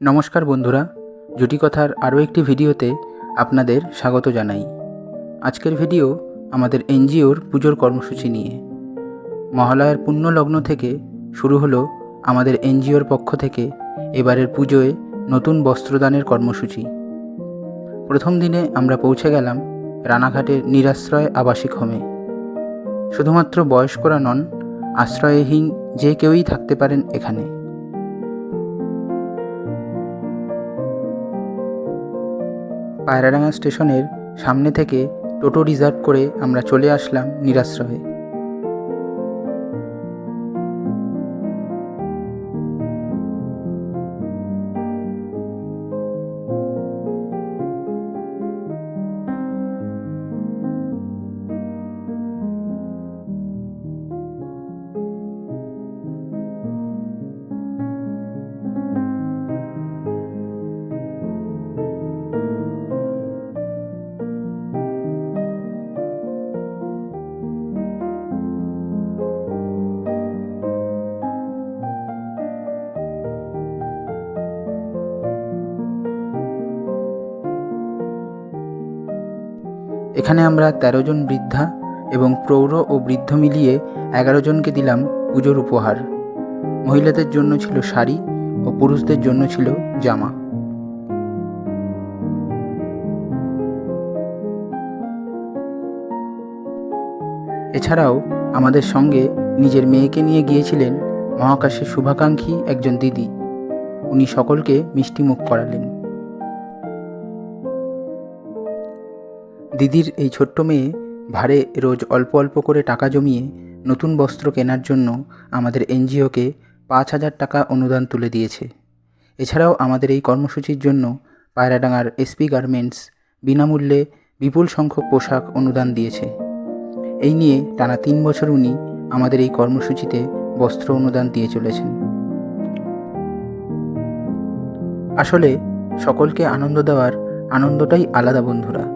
নমস্কার বন্ধুরা জুটিকথার আরও একটি ভিডিওতে আপনাদের স্বাগত জানাই। আজকের ভিডিও আমাদের এনজিওর পুজোর কর্মসূচি নিয়ে। মহালয়ার পুণ্য লগ্ন থেকে শুরু হলো আমাদের এনজিওর পক্ষ থেকে এবারের পুজোয় নতুন বস্ত্রদানের কর্মসূচি। প্রথম দিনে আমরা পৌঁছে গেলাম রানাঘাটের নিরাশ্রয় আবাসিক হোমে। শুধুমাত্র বয়স্করা নন, আশ্রয়হীন যে কেউই থাকতে পারেন এখানে। পায়রাডাঙ্গা স্টেশনের সামনে থেকে টোটো রিজার্ভ করে আমরা চলে আসলাম নিরাশ্রয়ে। এখানে আমরা তেরো জন বৃদ্ধা এবং প্রৌঢ় ও বৃদ্ধ মিলিয়ে এগারো জনকে দিলাম পুজোর উপহার। মহিলাদের জন্য ছিল শাড়ি ও পুরুষদের জন্য ছিল জামা। এছাড়াও আমাদের সঙ্গে নিজের মেয়েকে নিয়ে গিয়েছিলেন মহাকাশের শুভাকাঙ্ক্ষী একজন দিদি। উনি সকলকে মিষ্টিমুখ করালেন। দিদির এই ছোট্ট মেয়ে ভাড়ে রোজ অল্প অল্প করে টাকা জমিয়ে নতুন বস্ত্র কেনার জন্য আমাদের এনজিওকে পাঁচ হাজার টাকা অনুদান তুলে দিয়েছে। এছাড়াও আমাদের এই কর্মসূচির জন্য পায়রাডাঙ্গার এসপি গার্মেন্টস বিনামূল্যে বিপুল সংখ্যক পোশাক অনুদান দিয়েছে। এই নিয়ে টানা তিন বছর উনি আমাদের এই কর্মসূচিতে বস্ত্র অনুদান দিয়ে চলেছেন। আসলে সকলকে আনন্দ দেওয়ার আনন্দটাই আলাদা বন্ধুরা।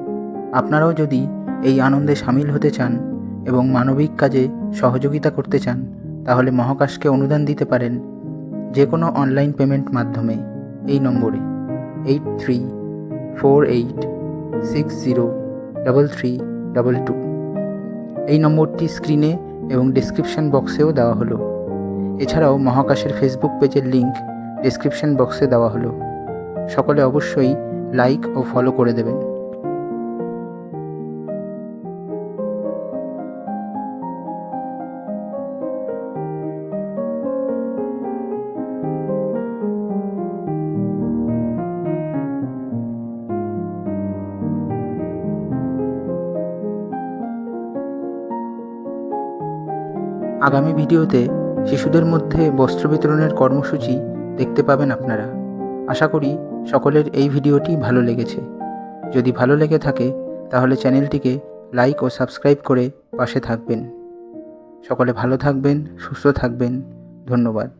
আপনারাও যদি এই আনন্দে সামিল হতে চান এবং মানবিক কাজে সহযোগিতা করতে চান, তাহলে মহাকাশকে অনুদান দিতে পারেন যে কোনো অনলাইন পেমেন্ট মাধ্যমে এই নম্বরে eight three four eight six zero double three double two. এই নম্বরটি স্ক্রিনে এবং ডেসক্রিপশন বক্সেও দেওয়া হলো। এছাড়াও মহাকাশের ফেসবুক পেজের লিঙ্ক ডেসক্রিপশন বক্সে দেওয়া হলো। সকলে অবশ্যই লাইক ও ফলো করে দেবেন। আগামী ভিডিওতে শিশুদের মধ্যে বস্ত্র বিতরণের কর্মসূচি দেখতে পাবেন আপনারা। আশা করি সকলের এই ভিডিওটি ভালো লেগেছে। যদি ভালো লেগে থাকে, তাহলে চ্যানেলটিকে লাইক ও সাবস্ক্রাইব করে পাশে থাকবেন। সকলে ভালো থাকবেন, সুস্থ থাকবেন। ধন্যবাদ।